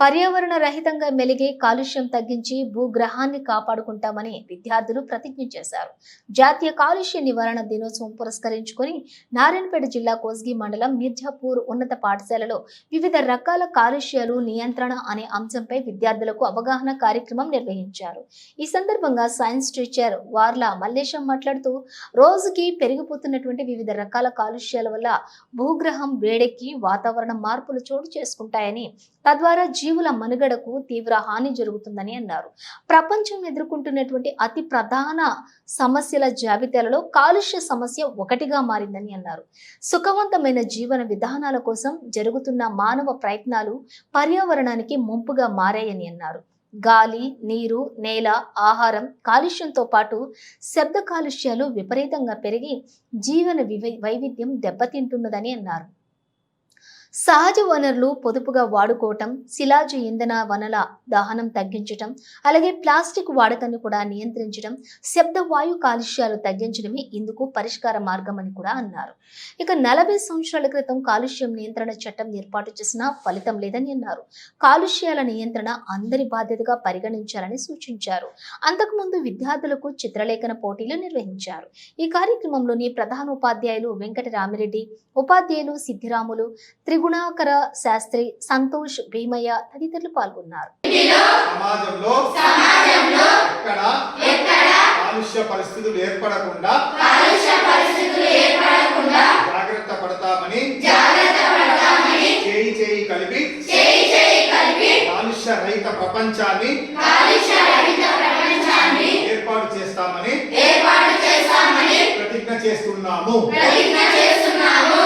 పర్యావరణ రహితంగా మెలిగే కాలుష్యం తగ్గించి భూగ్రహాన్ని కాపాడుకుంటామని విద్యార్థులు ప్రతిజ్ఞ చేశారు. జాతీయ కాలుష్య నివారణ దినోత్సవం పురస్కరించుకొని నారాయణపేట జిల్లా కోస్గి మండలం మిర్జాపూర్ ఉన్నత పాఠశాలలో వివిధ రకాల కాలుష్యాలు నియంత్రణ అనే అంశంపై విద్యార్థులకు అవగాహన కార్యక్రమం నిర్వహించారు. ఈ సందర్భంగా సైన్స్ టీచర్ వార్ల మల్లేశం మాట్లాడుతూ రోజుకి పెరిగిపోతున్నటువంటి వివిధ రకాల కాలుష్యాల వల్ల భూగ్రహం వేడెక్కి వాతావరణ మార్పులు చోటు చేసుకుంటాయని తద్వారా జీవుల మనుగడకు తీవ్ర హాని జరుగుతుందని అన్నారు. ప్రపంచం ఎదుర్కొంటున్నటువంటి అతి ప్రధాన సమస్యల జాబితాలలో కాలుష్య సమస్య ఒకటిగా మారిందని అన్నారు. సుఖవంతమైన జీవన విధానాల కోసం జరుగుతున్న మానవ ప్రయత్నాలు పర్యావరణానికి ముంపుగా మారాయని అన్నారు. గాలి నీరు నేల ఆహారం కాలుష్యంతో పాటు శబ్ద కాలుష్యాలు విపరీతంగా పెరిగి జీవన వైవిధ్యం దెబ్బతింటున్నదని అన్నారు. సహజ వనరులు పొదుపుగా వాడుకోవటం శిలాజ ఇంధన వనల దహనం తగ్గించటం అలాగే ప్లాస్టిక్ వాడకాన్ని కూడా నియంత్రించడం శబ్ద వాయు కాలుష్యాలు తగ్గించడమే ఇందుకు పరిష్కార మార్గం అని కూడా అన్నారు. ఇక నలభై సంవత్సరాల క్రితం కాలుష్యం నియంత్రణ చట్టం ఏర్పాటు చేసినా ఫలితం లేదని అన్నారు. కాలుష్యాల నియంత్రణ అందరి బాధ్యతగా పరిగణించాలని సూచించారు. అంతకుముందు విద్యార్థులకు చిత్రలేఖన పోటీలు నిర్వహించారు. ఈ కార్యక్రమంలోని ప్రధాన ఉపాధ్యాయులు వెంకట రామిరెడ్డి ఉపాధ్యాయులు సిద్ధిరాములు త్రిగుణాకర శాస్త్రి సంతోష్ భీమయ్య తదితరులు పాల్గొన్నారు. సమాజంలో ఎక్కడ? కాలుష్య పరిస్థితులు ఏర్పడకుండా జాగ్రత్త పడతామని చేయి చేయి కలిపి కాలుష్య రహిత ప్రపంచాన్ని ఏర్పాటు చేస్తామని ప్రతిజ్ఞ చేస్తున్నాము.